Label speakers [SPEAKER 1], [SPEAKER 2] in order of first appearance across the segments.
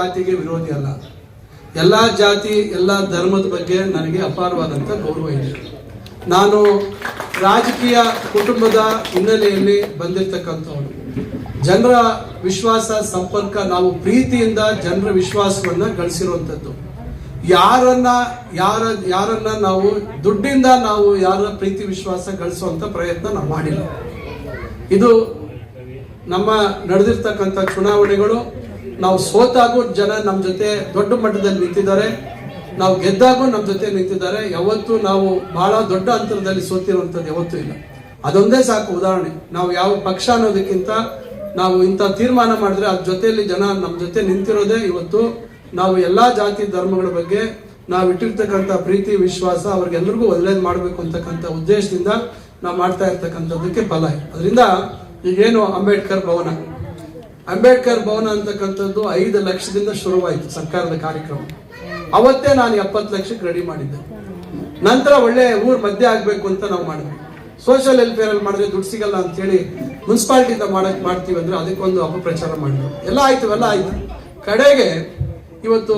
[SPEAKER 1] ಜಾತಿಗೆ ವಿರೋಧಿ ಅಲ್ಲ. ಎಲ್ಲ ಜಾತಿ, ಎಲ್ಲ ಧರ್ಮದ ಬಗ್ಗೆ ನನಗೆ ಅಪಾರವಾದಂಥ ಗೌರವ ಇದೆ. ನಾನು ರಾಜಕೀಯ ಕುಟುಂಬದ ಹಿನ್ನೆಲೆಯಲ್ಲಿ ಬಂದಿರತಕ್ಕಂಥವನು. ಜನರ ವಿಶ್ವಾಸ, ಸಂಪರ್ಕ, ನಾವು ಪ್ರೀತಿಯಿಂದ ಜನರ ವಿಶ್ವಾಸವನ್ನ ಗಳಿಸಿರುವಂಥದ್ದು. ಯಾರನ್ನ, ಯಾರ, ಯಾರನ್ನ ನಾವು, ದುಡ್ಡಿಂದ ನಾವು ಯಾರ ಪ್ರೀತಿ, ವಿಶ್ವಾಸ ಗಳಿಸುವಂತ ಪ್ರಯತ್ನ ನಾವು ಮಾಡಿಲ್ಲ. ಇದು ನಮ್ಮ ನಡೆದಿರ್ತಕ್ಕಂಥ ಚುನಾವಣೆಗಳು ನಾವು ಸೋತಾಗೂ ಜನ ನಮ್ಮ ಜೊತೆ ದೊಡ್ಡ ಮಟ್ಟದಲ್ಲಿ ನಿಂತಿದ್ದಾರೆ. ನಾವು ಗೆದ್ದಾಗೂ ನಮ್ಮ ಜೊತೆ ನಿಂತಿದ್ದಾರೆ. ಯಾವತ್ತೂ ನಾವು ಬಹಳ ದೊಡ್ಡ ಅಂತರದಲ್ಲಿ ಸೋತಿರುವಂಥದ್ದು ಯಾವತ್ತೂ ಇಲ್ಲ. ಅದೊಂದೇ ಸಾಕು ಉದಾಹರಣೆ. ನಾವು ಯಾವ ಪಕ್ಷ ಅನ್ನೋದಕ್ಕಿಂತ ನಾವು ಇಂಥ ತೀರ್ಮಾನ ಮಾಡಿದ್ರೆ ಅದ್ರ ಜೊತೆಯಲ್ಲಿ ಜನ ನಮ್ಮ ಜೊತೆ ನಿಂತಿರೋದೇ ಇವತ್ತು ನಾವು ಎಲ್ಲಾ ಜಾತಿ ಧರ್ಮಗಳ ಬಗ್ಗೆ ನಾವು ಇಟ್ಟಿರ್ತಕ್ಕಂಥ ಪ್ರೀತಿ, ವಿಶ್ವಾಸ ಅವ್ರಿಗೆಲ್ಲರಿಗೂ ಒಳ್ಳೇದು ಮಾಡಬೇಕು ಅಂತಕ್ಕಂಥ ಉದ್ದೇಶದಿಂದ ನಾವು ಮಾಡ್ತಾ ಇರ್ತಕ್ಕಂಥದ್ದಕ್ಕೆ ಫಲ ಅದರಿಂದ ಈಗೇನು ಅಂಬೇಡ್ಕರ್ ಭವನ. ಅಂಬೇಡ್ಕರ್ ಭವನ ಅಂತಕ್ಕಂಥದ್ದು ಐದು ಲಕ್ಷದಿಂದ ಶುರುವಾಯಿತು ಸರ್ಕಾರದ ಕಾರ್ಯಕ್ರಮ. ಅವತ್ತೇ ನಾನು ಎಪ್ಪತ್ತು ಲಕ್ಷಕ್ಕೆ ರೆಡಿ ಮಾಡಿದ್ದೆ. ನಂತರ ಒಳ್ಳೆ ಊರ್ ಮಧ್ಯೆ ಆಗ್ಬೇಕು ಅಂತ ನಾವು ಮಾಡಿದ್ವಿ. ಸೋಷಿಯಲ್ ವೆಲ್ಫೇರ್ ಅಲ್ಲಿ ಮಾಡಿದ್ರೆ ದುಡ್ಡು ಸಿಗಲ್ಲ ಅಂತ ಹೇಳಿ ಮುನ್ಸಿಪಾಲಿಟಿಯಿಂದ ಮಾಡಕ್ ಮಾಡ್ತೀವಿ ಅಂದ್ರೆ ಅದಕ್ಕೊಂದು ಅಪಪ್ರಚಾರ ಮಾಡಿದ್ರು. ಎಲ್ಲ ಆಯ್ತು ಎಲ್ಲ ಆಯ್ತು. ಕಡೆಗೆ ಇವತ್ತು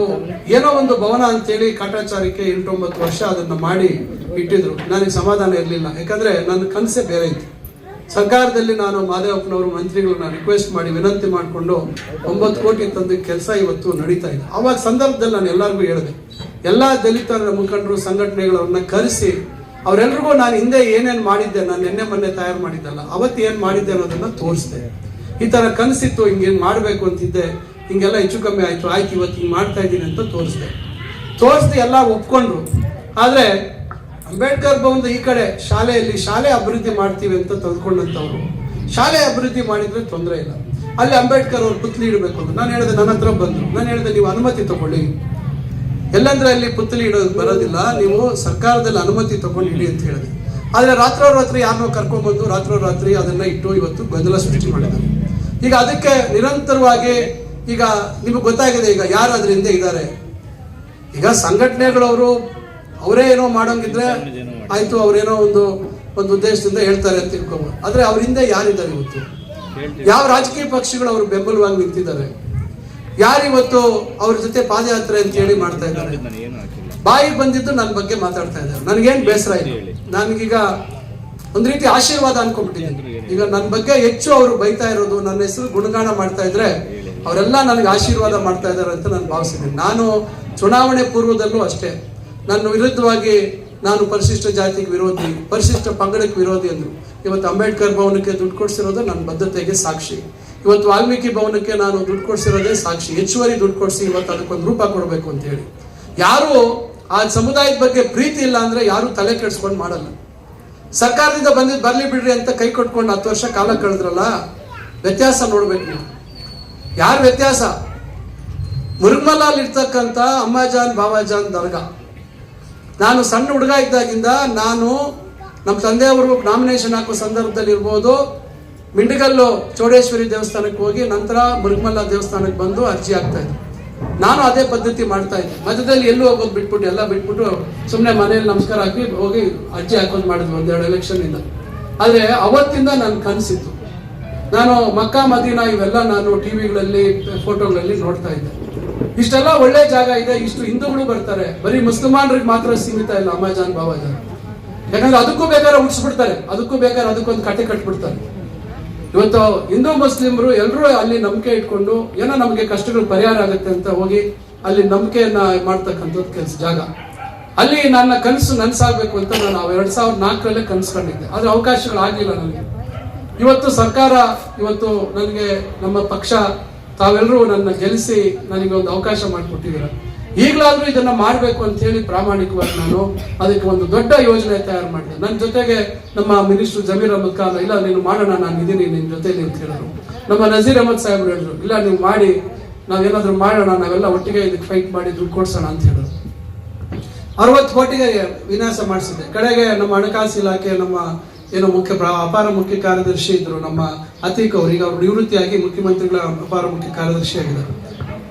[SPEAKER 1] ಏನೋ ಒಂದು ಭವನ ಅಂತೇಳಿ ಕಾಟಾಚಾರಕ್ಕೆ ಎಂಟೊಂಬತ್ತು ವರ್ಷ ಅದನ್ನ ಮಾಡಿ ಇಟ್ಟಿದ್ರು. ನನಗೆ ಸಮಾಧಾನ ಇರಲಿಲ್ಲ. ಯಾಕಂದ್ರೆ ನನ್ನ ಕನಸೇ ಬೇರೆ ಇತ್ತು. ಸರ್ಕಾರದಲ್ಲಿ ನಾನು ಮಾದೇವಪ್ಪನವರು ಮಂತ್ರಿಗಳನ್ನ ರಿಕ್ವೆಸ್ಟ್ ಮಾಡಿ ವಿನಂತಿ ಮಾಡಿಕೊಂಡು ಒಂಬತ್ತು ಕೋಟಿ ತಂದು ಕೆಲಸ ಇವತ್ತು ನಡೀತಾ ಇದೆ. ಅವಾಗ ಸಂದರ್ಭದಲ್ಲಿ ನಾನು ಎಲ್ಲರಿಗೂ ಹೇಳಿದೆ, ಎಲ್ಲ ದಲಿತರ ಮುಖಂಡರು ಸಂಘಟನೆಗಳವ್ರನ್ನ ಕರೆಸಿ, ಅವರೆಲ್ರಿಗೂ ನಾನು ಹಿಂದೆ ಏನೇನು ಮಾಡಿದ್ದೆ, ನಾನು ನಿನ್ನೆ ಮೊನ್ನೆ ತಯಾರು ಮಾಡಿದ್ದಲ್ಲ, ಅವತ್ತು ಏನು ಮಾಡಿದ್ದೆ ಅನ್ನೋದನ್ನು ತೋರಿಸಿದೆ. ಈ ಥರ ಕನಸಿತ್ತು ಹಿಂಗೇನು ಮಾಡಬೇಕು ಅಂತಿದ್ದೆ, ಹಿಂಗೆಲ್ಲ ಹೆಚ್ಚು ಕಮ್ಮಿ ಆಯಿತು, ಆಯ್ತು, ಇವತ್ತು ಹಿಂಗೆ ಮಾಡ್ತಾ ಇದ್ದೀನಿ ಅಂತ ತೋರಿಸಿದೆ. ತೋರಿಸ್ದೆ ಎಲ್ಲ ಒಪ್ಕೊಂಡ್ರು. ಆದ್ರೆ ಅಂಬೇಡ್ಕರ್ ಭವನದ ಈ ಕಡೆ ಶಾಲೆಯಲ್ಲಿ ಶಾಲೆ ಅಭಿವೃದ್ಧಿ ಮಾಡ್ತೀವಿ ಅಂತ ತಂದ್ಕೊಂಡಂತವ್ರು ಶಾಲೆ ಅಭಿವೃದ್ಧಿ ಮಾಡಿದ್ರೆ ತೊಂದರೆ ಇಲ್ಲ. ಅಲ್ಲಿ ಅಂಬೇಡ್ಕರ್ ಅವ್ರು ಪುತ್ಲಿ ಇಡಬೇಕು ಅಂತ. ನಾನು ಹೇಳಿದೆ ನನ್ನ ಹತ್ರ ಬಂದರು. ನಾನು ಹೇಳಿದೆ ನೀವು ಅನುಮತಿ ತಗೊಳ್ಳಿ. ಎಲ್ಲಂದ್ರೆ ಅಲ್ಲಿ ಪುತ್ಲಿ ಇಡೋದು ಬರೋದಿಲ್ಲ. ನೀವು ಸರ್ಕಾರದಲ್ಲಿ ಅನುಮತಿ ತಗೊಂಡು ಇಡಿ ಅಂತ ಹೇಳಿದೆ. ಆದ್ರೆ ರಾತ್ರೋರಾತ್ರಿ ಯಾರನ್ನೋ ಕರ್ಕೊಂಡ್ಬಂದು ರಾತ್ರೋರಾತ್ರಿ ಅದನ್ನ ಇಟ್ಟು ಇವತ್ತು ಗೊಂದಲ ಸೃಷ್ಟಿ ಮಾಡಿದ್ದಾರೆ. ಈಗ ಅದಕ್ಕೆ ನಿರಂತರವಾಗಿ ಈಗ ನಿಮಗೆ ಗೊತ್ತಾಗಿದೆ, ಈಗ ಯಾರು ಅದರಿಂದ ಇದ್ದಾರೆ? ಈಗ ಸಂಘಟನೆಗಳವರು ಅವರೇ ಏನೋ ಮಾಡೋಂಗಿದ್ರೆ ಆಯ್ತು ಅವ್ರೇನೋ ಒಂದು ಒಂದು ಉದ್ದೇಶದಿಂದ ಹೇಳ್ತಾರೆ ಅಂತ ತಿಳ್ಕೊಬೋದು ಆದ್ರೆ ಅವ್ರ ಹಿಂದೆ ಯಾರಿದ್ದಾರೆ ಇವತ್ತು? ಯಾವ ರಾಜಕೀಯ ಪಕ್ಷಗಳು ಅವರು ಬೆಂಬಲವಾಗಿ ನಿಂತಿದ್ದಾರೆ? ಯಾರಿವತ್ತು ಅವ್ರ ಜೊತೆ ಪಾದಯಾತ್ರೆ ಅಂತ ಹೇಳಿ ಮಾಡ್ತಾ ಇದ್ದಾರೆ? ಬಾಯಿ ಬಂದಿದ್ದು ನನ್ನ ಬಗ್ಗೆ ಮಾತಾಡ್ತಾ ಇದ್ದಾರೆ. ನನಗೇನ್ ಬೇಸರ ಇಲ್ಲ. ನನಗೀಗ ಒಂದ್ ರೀತಿ ಆಶೀರ್ವಾದ ಅನ್ಕೊಂಡ್ಬಿಟ್ಟಿದ್ದೀನಿ. ಈಗ ನನ್ನ ಬಗ್ಗೆ ಹೆಚ್ಚು ಅವರು ಬೈತಾ ಇರೋದು ನನ್ನ ಹೆಸರು ಗುಣಗಾನ ಮಾಡ್ತಾ ಇದ್ರೆ ಅವರೆಲ್ಲ ನನಗೆ ಆಶೀರ್ವಾದ ಮಾಡ್ತಾ ಇದ್ದಾರೆ ಅಂತ ನಾನು ಭಾವಿಸಿದ್ದೀನಿ. ನಾನು ಚುನಾವಣೆ ಪೂರ್ವದಲ್ಲೂ ಅಷ್ಟೇ. ನನ್ನ ವಿರುದ್ಧವಾಗಿ ನಾನು ಪರಿಶಿಷ್ಟ ಜಾತಿಗೆ ವಿರೋಧಿ, ಪರಿಶಿಷ್ಟ ಪಂಗಡಕ್ಕೆ ವಿರೋಧಿ ಅಂದರು. ಇವತ್ತು ಅಂಬೇಡ್ಕರ್ ಭವನಕ್ಕೆ ದುಡ್ಡು ಕೊಡಿಸಿರೋದು ನನ್ನ ಬದ್ಧತೆಗೆ ಸಾಕ್ಷಿ. ಇವತ್ತು ವಾಲ್ಮೀಕಿ ಭವನಕ್ಕೆ ನಾನು ದುಡ್ಡು ಕೊಡಿಸಿರೋದೇ ಸಾಕ್ಷಿ. ಹೆಚ್ಚುವರಿ ದುಡ್ಡು ಕೊಡಿಸಿ ಇವತ್ತು ಅದಕ್ಕೊಂದು ರೂಪ ಕೊಡಬೇಕು ಅಂತ ಹೇಳಿ. ಯಾರು ಆ ಸಮುದಾಯದ ಬಗ್ಗೆ ಪ್ರೀತಿ ಇಲ್ಲ ಅಂದರೆ ಯಾರು ತಲೆ ಕೆಡಿಸ್ಕೊಂಡು ಮಾಡಲ್ಲ. ಸರ್ಕಾರದಿಂದ ಬಂದಿದ್ದು ಬರಲಿ ಬಿಡ್ರಿ ಅಂತ ಕೈ ಕೊಟ್ಕೊಂಡು ಹತ್ತು ವರ್ಷ ಕಾಲ ಕಳೆದ್ರಲ್ಲ, ವ್ಯತ್ಯಾಸ ನೋಡ್ಬೇಕು ನೀವು. ಯಾರು ವ್ಯತ್ಯಾಸ? ಮುರುಗ್ಮಲಲ್ಲಿ ಇರ್ತಕ್ಕಂಥ ಅಮ್ಮಾಜಾನ್, ಬಾಬಾಜಾನ್ ದರ್ಗಾ. ನಾನು ಸಣ್ಣ ಹುಡುಗ ಇದ್ದಾಗಿಂದ ನಾನು ನಮ್ಮ ತಂದೆಯವರು ನಾಮಿನೇಷನ್ ಹಾಕೋ ಸಂದರ್ಭದಲ್ಲಿ ಇರ್ಬೋದು, ಮಿಂಡಗಲ್ಲು ಚೌಡೇಶ್ವರಿ ದೇವಸ್ಥಾನಕ್ಕೆ ಹೋಗಿ ನಂತರ ಮೃಗಮಲ್ಲ ದೇವಸ್ಥಾನಕ್ಕೆ ಬಂದು ಅರ್ಜಿ ಹಾಕ್ತಾ ಇದ್ದೆ. ನಾನು ಅದೇ ಪದ್ಧತಿ ಮಾಡ್ತಾ ಇದ್ದೆ. ಮಧ್ಯದಲ್ಲಿ ಎಲ್ಲೂ ಹೋಗೋದು ಬಿಟ್ಬಿಟ್ಟು, ಎಲ್ಲ ಬಿಟ್ಬಿಟ್ಟು ಸುಮ್ಮನೆ ಮನೆಯಲ್ಲಿ ನಮಸ್ಕಾರ ಹಾಕಿ ಹೋಗಿ ಅರ್ಜಿ ಹಾಕೋದು ಮಾಡಿದ್ವಿ ಒಂದೆರಡು ಎಲೆಕ್ಷನಿಂದ ಆದರೆ ಆದ್ರೆ ಅವತ್ತಿಂದ ನನ್ನ ಕನಸಿತ್ತು. ನಾನು ಮಕ್ಕಾ ಮದೀನ ಇವೆಲ್ಲ ನಾನು ಟಿ ವಿಗಳಲ್ಲಿ ಫೋಟೋಗಳಲ್ಲಿ ನೋಡ್ತಾ ಇದ್ದೆ. ಇಷ್ಟೆಲ್ಲ ಒಳ್ಳೆ ಜಾಗ ಇದೆ, ಇಷ್ಟು ಹಿಂದೂಗಳು ಬರ್ತಾರೆ. ಬರೀ ಮುಸ್ಲಿಮಾನ್ರಿಗೆ ಮಾತ್ರ ಸೀಮಿತ ಇಲ್ಲ ಅಮಾಜಾನ್ ಬಾಬಾಜಾನ್. ಯಾಕಂದ್ರೆ ಅದಕ್ಕೂ ಬೇಕಾದ್ರೆ ಉಡ್ಸ್ಬಿಡ್ತಾರೆ ಅದಕ್ಕೂ ಬೇಕಾದ್ರೆ ಅದಕ್ಕೊಂದು ಕಟ್ಟೆ ಕಟ್ಬಿಡ್ತಾರೆ. ಇವತ್ತು ಹಿಂದೂ ಮುಸ್ಲಿಮರು ಎಲ್ಲರೂ ಅಲ್ಲಿ ನಂಬಿಕೆ ಇಟ್ಕೊಂಡು ಏನೋ ನಮಗೆ ಕಷ್ಟಗಳು ಪರಿಹಾರ ಆಗುತ್ತೆ ಅಂತ ಹೋಗಿ ಅಲ್ಲಿ ನಂಬಿಕೆಯನ್ನ ಮಾಡ್ತಕ್ಕಂಥದ್ದು ಕೆಲಸ ಜಾಗ. ಅಲ್ಲಿ ನನ್ನ ಕನಸು ನನ್ಸಾಗ್ಬೇಕು ಅಂತ ನಾನು ಎರಡ್ ಸಾವಿರದ ನಾಲ್ಕರಲ್ಲೇ ಆದ್ರೆ ಅವಕಾಶಗಳು ಆಗಿಲ್ಲ ನನಗೆ. ಇವತ್ತು ಸರ್ಕಾರ, ಇವತ್ತು ನನಗೆ ನಮ್ಮ ಪಕ್ಷ ತಾವೆಲ್ಲರೂ ನನ್ನ ಗೆಲ್ಲಿಸಿ ಒಂದು ಅವಕಾಶ ಮಾಡಿಕೊಟ್ಟಿದ್ದೀರ? ಈಗಲಾದ್ರೂ ಇದನ್ನ ಮಾಡಬೇಕು ಅಂತ ಹೇಳಿ ಪ್ರಾಮಾಣಿಕವಾಗಿ ನಾನು ಅದಕ್ಕೆ ಒಂದು ದೊಡ್ಡ ಯೋಜನೆ ತಯಾರು ಮಾಡಿದೆ. ನನ್ನ ಜೊತೆಗೆ ನಮ್ಮ ಮಿನಿಸ್ಟರ್ ಜಮೀರ್ ಅಹಮದ್ ಖಾನ್, ಇಲ್ಲ, ನೀನು ಮಾಡೋಣ, ನಾನು ಇದ್ದೀನಿ ನಿನ್ನ ಜೊತೆ ಅಂತ ಹೇಳಿದ್ರು. ನಮ್ಮ ನಜೀರ್ ಅಹಮದ್ ಸಾಹೇಬ್ರು ಹೇಳಿದ್ರು, ಇಲ್ಲ, ನೀವು ಮಾಡಿ, ನಾವೇನಾದ್ರೂ ಮಾಡೋಣ, ನಾವೆಲ್ಲ ಒಟ್ಟಿಗೆ ಇದಕ್ಕೆ ಫೈಟ್ ಮಾಡಿ ದುಡ್ಡು ಕೊಡ್ಸೋಣ ಅಂತ ಹೇಳಿದ್ರು. ಅರವತ್ತು ಕೋಟಿಗೆ ವಿನ್ಯಾಸ ಮಾಡಿಸಿದೆ ಕಡೆಗೆ ನಮ್ಮ ಹಣಕಾಸು ಇಲಾಖೆ, ನಮ್ಮ ಏನು ಮುಖ್ಯ ಪ್ರ- ಅಪಾರ ಮುಖ್ಯ ಕಾರ್ಯದರ್ಶಿ ಇದ್ರು ನಮ್ಮ ಅತೀಕ್ ಅವರು ಈಗ ಅವರು ನಿವೃತ್ತಿಯಾಗಿ ಮುಖ್ಯಮಂತ್ರಿಗಳ ಅಪಾರ ಮುಖ್ಯ ಕಾರ್ಯದರ್ಶಿ ಆಗಿದ್ದಾರೆ.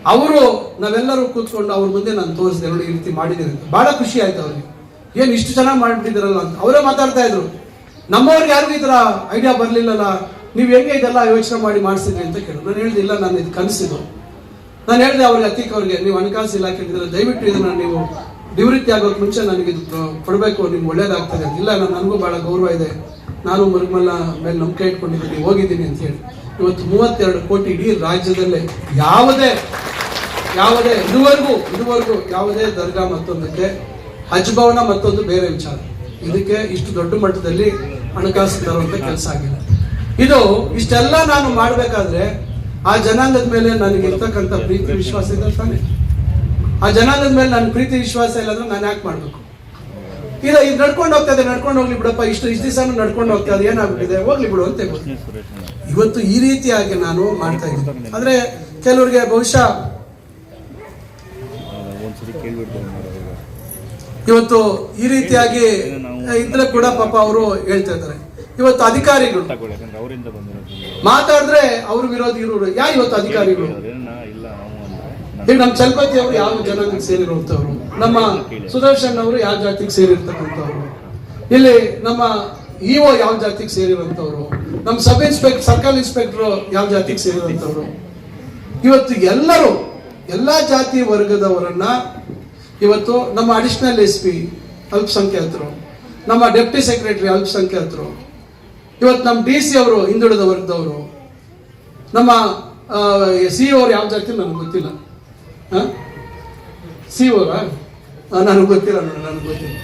[SPEAKER 1] ಅವರು, ನಾವೆಲ್ಲರೂ ಕೂತ್ಕೊಂಡು ಅವ್ರ ಮುಂದೆ ನಾನು ತೋರಿಸಿದೆ. ನೋಡಿ, ಈ ರೀತಿ ಮಾಡಿದ್ದೀನಿ ಅಂತ. ಬಹಳ ಖುಷಿ ಆಯ್ತು ಅವ್ರಿಗೆ. ಏನು ಇಷ್ಟು ಚೆನ್ನಾಗಿ ಮಾಡಿಬಿಟ್ಟಿದ್ದೀರಲ್ಲ ಅಂತ. ಅವರೇ ಮಾತಾಡ್ತಾ ಇದ್ರು. ನಮ್ಮವ್ರಿಗೆ ಯಾರಿಗೂ ಈ ಥರ ಐಡಿಯಾ ಬರಲಿಲ್ಲಲ್ಲ. ನೀವು ಹೆಂಗೆ ಇದೆಲ್ಲ ಯೋಚನೆ ಮಾಡಿ ಮಾಡಿಸಿದ್ರಿ ಅಂತ ಕೇಳಿದ್ರು. ನಾನು ಹೇಳಿದಿಲ್ಲ ನಾನು ಇದು ಕನಸಿದ್ದು ನಾನು ಹೇಳಿದೆ ಅವ್ರಿಗೆ, ಅತೀಕ್ ಅವ್ರಿಗೆ, ನೀವು ಹಣಕಾಸು ಇಲಾಖೆ ದಯವಿಟ್ಟು ಇದನ್ನು ನೀವು ನಿವೃತ್ತಿ ಆಗೋಕ್ ಮುಂಚೆ ನನಗೆ ಇದು ಕೊ- ಕೊಡ್ಬೇಕು, ನಿಮ್ಗೆ ಒಳ್ಳೇದಾಗ್ತದೆ ಇಲ್ಲ, ನಾನು ನನಗೂ ಬಹಳ ಗೌರವ ಇದೆ. ನಾನು ಮರುಮಲ್ಲ ಮೇಲೆ ನಂಬಿಕೆ ಇಟ್ಕೊಂಡಿದ್ದೀನಿ, ಹೋಗಿದ್ದೀನಿ ಅಂತ ಹೇಳಿ. ಇವತ್ತು ಮೂವತ್ತೆರಡು ಕೋಟಿ ಇಡೀ ರಾಜ್ಯದಲ್ಲೇ ಯಾವುದೇ ಯಾವುದೇ, ಇದುವರೆಗೂ ಇದುವರೆಗೂ ಯಾವುದೇ ದರ್ಗಾ ಮತ್ತೊಂದಕ್ಕೆ ಹಜ್ ಭವನ ಮತ್ತೊಂದು ಬೇರೆ ವಿಚಾರ. ಇದಕ್ಕೆ ಇಷ್ಟು ದೊಡ್ಡ ಮಟ್ಟದಲ್ಲಿ ಹಣಕಾಸು ತರುವಂತ ಕೆಲಸ ಆಗಿಲ್ಲ. ಇದು ಇಷ್ಟೆಲ್ಲ ನಾನು ಮಾಡಬೇಕಾದ್ರೆ ಆ ಜನಾಂಗದ ಮೇಲೆ ನನಗೆ ಇರ್ತಕ್ಕಂಥ ಪ್ರೀತಿ, ವಿಶ್ವಾಸ ಇದೆ ತಾನೆ. ಆ ಜನಾಂಗದ ಮೇಲೆ ನನ್ನ ಪ್ರೀತಿ ವಿಶ್ವಾಸ ಇಲ್ಲ ಅಂದ್ರೆ ನಾನು ಯಾಕೆ ಮಾಡ್ಬೇಕು? ಇದು ಇದು ನಡ್ಕೊಂಡು ಹೋಗ್ತಾ ಇದೆ ನಡ್ಕೊಂಡು ಹೋಗ್ಲಿ ಬಿಡಪ್ಪ ಇಷ್ಟು ಇಷ್ಟು ದಿವಸ ನಡ್ಕೊಂಡು ಹೋಗ್ತಾ ಇದೆ ಏನಾಗ್ಬಿಟ್ಟಿದೆ? ಹೋಗ್ಲಿ ಬಿಡು ಅಂತ. ಇವತ್ತು ಈ ರೀತಿಯಾಗಿ ನಾನು ಮಾಡ್ತಾ ಇದ್ದೀನಿ. ಅಂದ್ರೆ ಕೆಲವರಿಗೆ ಬಹುಶಃ ಇವತ್ತು ಈ ರೀತಿಯಾಗಿ ಇದ್ರೆ ಕೂಡ ಪಾಪ ಅವರು ಹೇಳ್ತಾ ಇದ್ದಾರೆ. ಇವತ್ತು ಅಧಿಕಾರಿಗಳು ಮಾತಾಡಿದ್ರೆ ಅವ್ರ ವಿರೋಧಿ ಇರೋರು ಯಾ ಇವತ್ತು ಅಧಿಕಾರಿಗಳು
[SPEAKER 2] ಅದೇನ ಇಲ್ಲ ನಾವು ಅಂದ್ರೆ
[SPEAKER 1] ಈಗ ನಮ್ಮ ಚಲಪತಿ ಅವರು ಯಾವ ಜನಾಂಗಕ್ಕೆ ಸೇರಿರುವಂತವ್ರು? ನಮ್ಮ ಸುದರ್ಶನ್ ಅವರು ಯಾವ ಜಾತಿಗೆ ಸೇರಿರ್ತಕ್ಕಂಥವ್ರು? ಇಲ್ಲಿ ನಮ್ಮ ಇಒ ಯಾವ ಜಾತಿಗೆ ಸೇರಿರುವಂಥವ್ರು ನಮ್ಮ ಸಬ್ ಇನ್ಸ್ಪೆಕ್ಟರ್, ಸರ್ಕಲ್ ಇನ್ಸ್ಪೆಕ್ಟರ್ ಯಾವ ಜಾತಿಗೆ ಸೇರಿರುವಂತವ್ರು? ಇವತ್ತು ಎಲ್ಲರೂ, ಎಲ್ಲಾ ಜಾತಿ ವರ್ಗದವರನ್ನ ಇವತ್ತು ನಮ್ಮ ಅಡಿಷನಲ್ ಎಸ್ ಪಿ ಅಲ್ಪಸಂಖ್ಯಾತರು, ನಮ್ಮ ಡೆಪ್ಟಿ ಸೆಕ್ರೆಟರಿ ಅಲ್ಪಸಂಖ್ಯಾತರು, ಇವತ್ತು ನಮ್ಮ ಡಿ ಸಿ ಅವರು, ಹಿಂದುಳಿದ ವರ್ಗದವರು, ನಮ್ಮ ಸಿ ಅವ್ರು ಯಾವ ಜಾತಿ ನಮ್ಗೆ ಗೊತ್ತಿಲ್ಲ. ಸಿ ಓರಾ ನನಗೆ ಗೊತ್ತಿಲ್ಲ ನೋಡಿ, ನನಗೆ ಗೊತ್ತಿಲ್ಲ.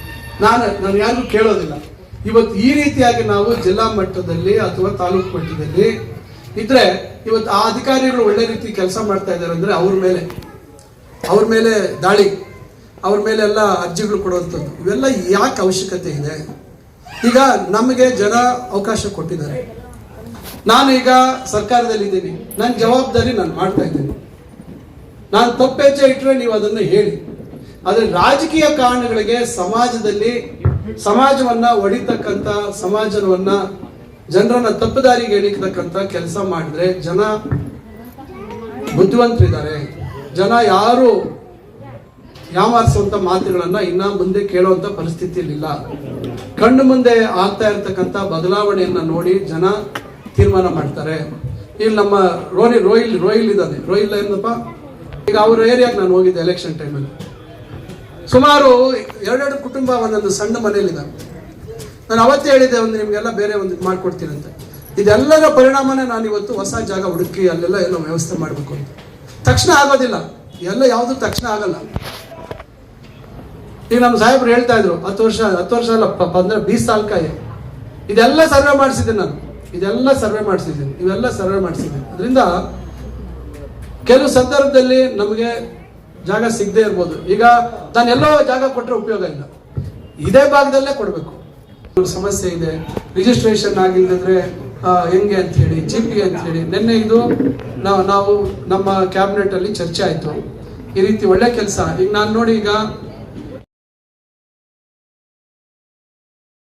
[SPEAKER 1] ನಾನು ನಾನು ಯಾರಿಗೂ ಕೇಳೋದಿಲ್ಲ. ಇವತ್ತು ಈ ರೀತಿಯಾಗಿ ನಾವು ಜಿಲ್ಲಾ ಮಟ್ಟದಲ್ಲಿ ಅಥವಾ ತಾಲೂಕು ಮಟ್ಟದಲ್ಲಿ ಇದ್ರೆ ಇವತ್ತು ಆ ಅಧಿಕಾರಿಗಳು ಒಳ್ಳೆ ರೀತಿ ಕೆಲಸ ಮಾಡ್ತಾ ಇದ್ದಾರೆ ಅಂದರೆ ಅವ್ರ ಮೇಲೆ ಅವ್ರ ಮೇಲೆ ದಾಳಿ, ಅವ್ರ ಮೇಲೆ ಎಲ್ಲ ಅರ್ಜಿಗಳು ಕೊಡುವಂಥದ್ದು, ಇವೆಲ್ಲ ಯಾಕೆ ಅವಶ್ಯಕತೆ ಇದೆ? ಈಗ ನಮಗೆ ಜನ ಅವಕಾಶ ಕೊಟ್ಟಿದ್ದಾರೆ. ನಾನು ಈಗ ಸರ್ಕಾರದಲ್ಲಿ ಇದ್ದೀನಿ ನನ್ನ ಜವಾಬ್ದಾರಿ ನಾನು ಮಾಡ್ತಾ ಇದ್ದೀನಿ. ನಾನು ತಪ್ಪೆಚ್ಚೆ ಇಟ್ಟರೆ ನೀವು ಅದನ್ನು ಹೇಳಿ. ಆದರೆ ರಾಜಕೀಯ ಕಾರಣಗಳಿಗೆ ಸಮಾಜದಲ್ಲಿ ಸಮಾಜವನ್ನ ಒಡಿತಕ್ಕಂಥ ಸಮಾಜವನ್ನ ಜನರನ್ನ ತಪ್ಪುದಾರಿಗೆ ಎಳಿತಕ್ಕಂಥ ಕೆಲಸ ಮಾಡಿದ್ರೆ ಜನ ಬುದ್ಧಿವಂತರಿದ್ದಾರೆ. ಜನ ಯಾರು ಯಾಮಾರಿಸುವಂತ ಮಾತುಗಳನ್ನ ಇನ್ನ ಮುಂದೆ ಕೇಳುವಂತ ಪರಿಸ್ಥಿತಿಯಲ್ಲಿಲ್ಲ. ಕಣ್ಣು ಮುಂದೆ ಆಗ್ತಾ ಇರತಕ್ಕಂತ ಬದಲಾವಣೆಯನ್ನ ನೋಡಿ ಜನ ತೀರ್ಮಾನ ಮಾಡ್ತಾರೆ. ಇಲ್ಲಿ ನಮ್ಮ ರೋನಿ ರೋಹಿಲ್ ರೋಹಿಲ್ ಇದ್ದಾನೆ. ರೋಹಿಲ್ ಏನಪ್ಪ? ಈಗ ಅವ್ರ ಏರಿಯಾಗೆ ನಾನು ಹೋಗಿದ್ದೆ ಎಲೆಕ್ಷನ್ ಟೈಮಲ್ಲಿ ಸುಮಾರು ಎರಡೆರಡು ಕುಟುಂಬ ಒಂದೊಂದು ಸಣ್ಣ ಮನೆಯಲ್ಲಿದ್ದಾರೆ ನಾನು ಅವತ್ತೇ ಹೇಳಿದ್ದೆ, ಒಂದು ನಿಮಗೆಲ್ಲ ಬೇರೆ ಒಂದು ಇದು ಮಾಡ್ಕೊಡ್ತೀನಿ ಅಂತ. ಇದೆಲ್ಲರ ಪರಿಣಾಮನೇ ನಾನು ಇವತ್ತು ಹೊಸ ಜಾಗ ಹುಡುಕಿ ಅಲ್ಲೆಲ್ಲ ಎಲ್ಲ ವ್ಯವಸ್ಥೆ ಮಾಡಬೇಕು ಅಂತ. ತಕ್ಷಣ ಆಗೋದಿಲ್ಲ. ಎಲ್ಲ ಯಾವುದು ತಕ್ಷಣ ಆಗಲ್ಲ. ಈಗ ನಮ್ಮ ಸಾಹೇಬ್ರು ಹೇಳ್ತಾ ಇದ್ರು, ಹತ್ತು ವರ್ಷ ಹತ್ತು ವರ್ಷ ಅಲ್ಲ ಅಂದ್ರೆ ಬೀಸ್ ಸಾಲ್ಕಾಯಿ. ಇದೆಲ್ಲ ಸರ್ವೆ ಮಾಡಿಸಿದ್ದೀನಿ ನಾನು. ಇದೆಲ್ಲ ಸರ್ವೆ ಮಾಡಿಸಿದ್ದೀನಿ. ಇವೆಲ್ಲ ಸರ್ವೆ ಮಾಡಿಸಿದ್ದೀನಿ. ಅದರಿಂದ ಕೆಲವು ಸಂದರ್ಭದಲ್ಲಿ ನಮಗೆ ಜಾಗ ಸಿಗದೆ ಇರ್ಬೋದು. ಈಗ ನಾನು ಎಲ್ಲೋ ಜಾಗ ಕೊಟ್ಟರೆ ಉಪಯೋಗ ಇಲ್ಲ. ಇದೇ ಭಾಗದಲ್ಲೇ ಕೊಡಬೇಕು. ಸಮಸ್ಯೆ ಇದೆ. ರಿಜಿಸ್ಟ್ರೇಷನ್ ಆಗಿಲ್ಲದ್ರೆ ಹೆಂಗೆ ಅಂತ ಹೇಳಿ ಜಿ ಅಂತ ಹೇಳಿ. ನಿನ್ನೆ ಇದು ನಾವು ನಮ್ಮ ಕ್ಯಾಬಿನೆಟ್ ಅಲ್ಲಿ ಚರ್ಚೆ ಆಯ್ತು. ಈ ರೀತಿ ಒಳ್ಳೆ ಕೆಲಸ. ಈಗ ನಾನು ನೋಡಿ ಈಗ